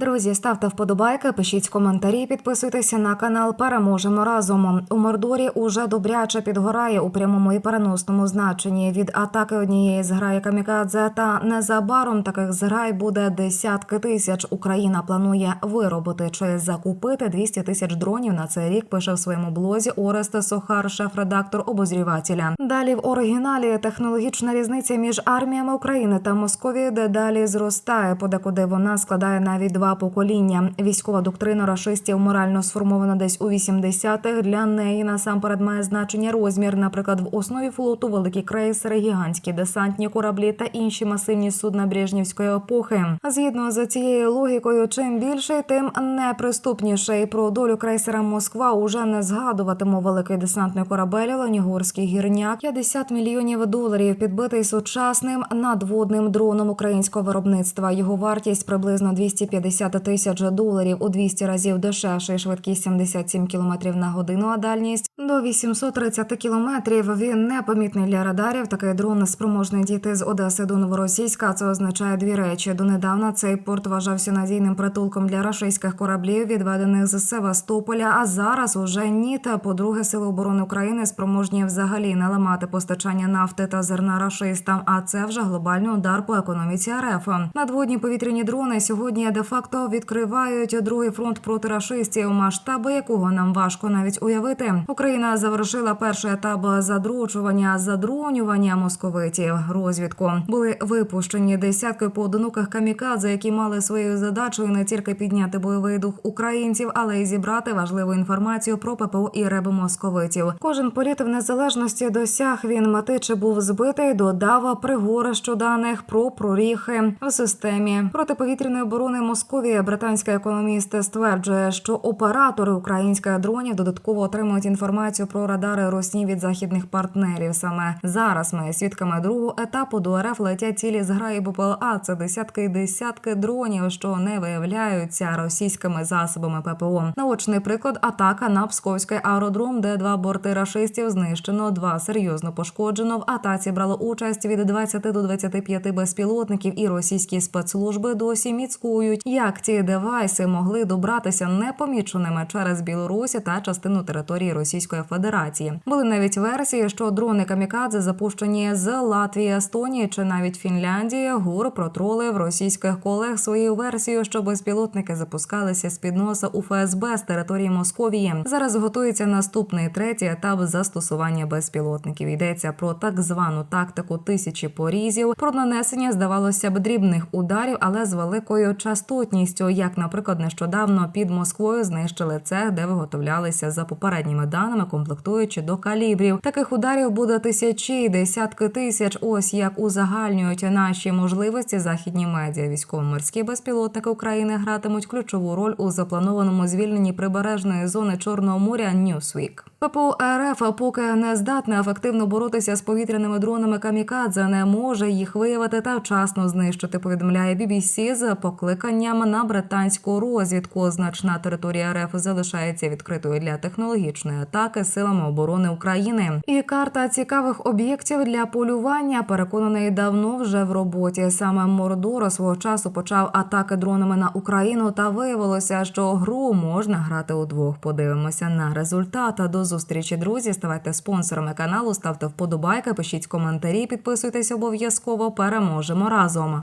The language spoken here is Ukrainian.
Друзі, ставте вподобайки, пишіть коментарі, підписуйтеся на канал. Переможемо разом. У Мордорі уже добряче підгорає у прямому і переносному значенні від атаки однієї зграї камікадзе. Та незабаром таких зграй буде десятки тисяч. Україна планує виробити чи закупити 200 тисяч дронів на цей рік. Пише в своєму блозі Орест Сохар, шеф-редактор обозрівателя. Далі в оригіналі технологічна різниця між арміями України та Московії дедалі зростає. Подекуди вона складає навіть два покоління. Військова доктрина рашистів морально сформована десь у 80-х. Для неї насамперед має значення розмір. Наприклад, в основі флоту великі крейсери, гігантські десантні кораблі та інші масивні судна Брежнівської епохи. Згідно з цією логікою, чим більший, тим неприступніший. Про долю крейсера Москва уже не згадуватиму великий десантний корабель Ленігорський гірняк. 50 мільйонів доларів підбитий сучасним надводним дроном українського виробництва. Його вартість приблизно 250 тисяч доларів у 200 разів дешевший. Швидкість 77 км на годину, а дальність до 830 кілометрів. Він непомітний для радарів. Такий дрон спроможний діти з Одеси до Новоросійська. Це означає дві речі. Донедавна цей порт вважався надійним притулком для рашистських кораблів, відведених з Севастополя. А зараз уже ні. Та по-друге, сили оборони України спроможні взагалі не ламати постачання нафти та зерна рашистам. А це вже глобальний удар по економіці РФ. Надводні повітряні дрони сьогодні де-факто відкривають другий фронт проти рашистів, масштаби якого нам важко навіть уявити. Україна завершила перший етап задручування, задронювання московитів. Розвідку були випущені десятки поодиноких камікадзе, які мали своєю задачею не тільки підняти бойовий дух українців, але й зібрати важливу інформацію про ППО і реби московитів. Кожен політ в незалежності досяг він мети чи був збитий, додав пригорищу даних про проріхи в системі протиповітряної оборони Московії. Британська економіст стверджує, що оператори українських дронів додатково отримують інформацію про радари русні від західних партнерів. Саме зараз ми свідками другого етапу до РФ летять цілі зграї БПЛА. Це десятки і десятки дронів, що не виявляються російськими засобами ППО. Наочний приклад атака на Псковський аеродром, де два борти рашистів знищено, два серйозно пошкоджено. В атаці брало участь від 20 до 25 безпілотників, і російські спецслужби досі міцкують, як ці девайси могли добратися непоміченими через Білорусі та частину території Російської Федерації. Були навіть версії, що дрони камікадзе запущені з Латвії, Естонії чи навіть Фінляндії. ГУР протролив російських колег свою версію, що безпілотники запускалися з під носа у ФСБ з території Московії. Зараз готується наступний третій етап застосування безпілотників. Йдеться про так звану тактику тисячі порізів, про нанесення здавалося б дрібних ударів, але з великою частотністю, як, наприклад, нещодавно під Москвою знищили цех, де виготовлялися за попередніми даними, комплектуючи до калібрів. Таких ударів буде тисячі, десятки тисяч. Ось як узагальнюють наші можливості західні медіа. Військово-морські безпілотники України гратимуть ключову роль у запланованому звільненні прибережної зони Чорного моря Ньюсвік. ППО РФ поки не здатне ефективно боротися з повітряними дронами камікадзе, не може їх виявити та вчасно знищити. Повідомляє BBC з покликанням на британську розвідку. Значна територія РФ залишається відкритою для технологічної атаки силами оборони України. І карта цікавих об'єктів для полювання переконаний давно вже в роботі. Саме Мордоро свого часу почав атаки дронами на Україну, та виявилося, що гру можна грати удвох. Подивимося на результат. До зустрічі, друзі. Ставайте спонсорами каналу, ставте вподобайки, пишіть коментарі, підписуйтесь обов'язково. Переможемо разом.